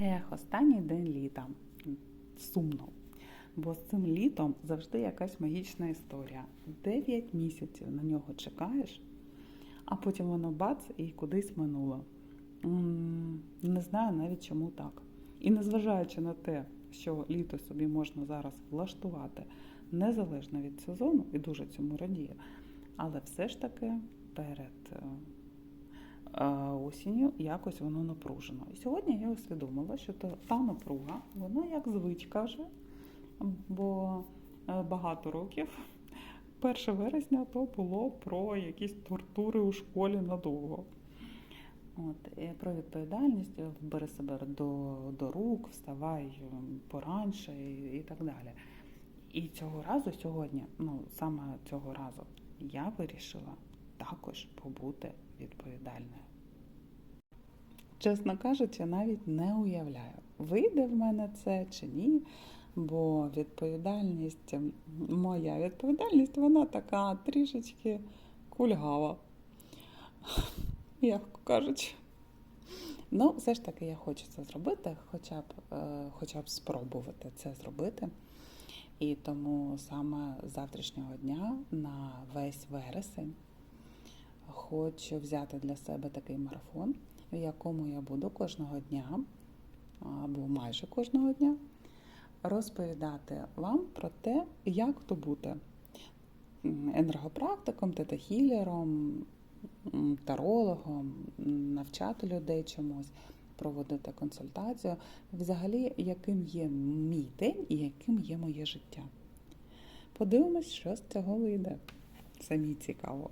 Ех, останній день літа. Сумно. Бо з цим літом завжди якась магічна історія. Дев'ять місяців на нього чекаєш, а потім воно бац і кудись минуло. Не знаю навіть чому так. І незважаючи на те, що літо собі можна зараз влаштувати незалежно від сезону, і дуже цьому радію, але все ж таки перед е, осінню якось воно напружено. І сьогодні я усвідомила, що та, напруга, вона як звичка вже, бо е, багато років. 1 вересня то було про якісь тортури у школі надовго. От, і про відповідальність, е, бери себе до, до рук, вставай е, поранше і, і так далі. І цього разу сьогодні, ну саме цього разу, я вирішила також побути відповідальною. Чесно кажучи, навіть не уявляю, вийде в мене це чи ні. Бо відповідальність, моя відповідальність, вона така трішечки кульгава, м'яко кажучи. Ну, все ж таки, я хочу це зробити, хоча б, е, хоча б спробувати це зробити. І тому саме з завтрашнього дня на весь вересень хочу взяти для себе такий марафон, в якому я буду кожного дня або майже кожного дня розповідати вам про те, як то бути енергопрактиком, тета-хілером, тарологом, навчати людей чомусь, проводити консультацію. Взагалі, яким є мій день і яким є моє життя. Подивимось, що з цього вийде. Самі цікаво.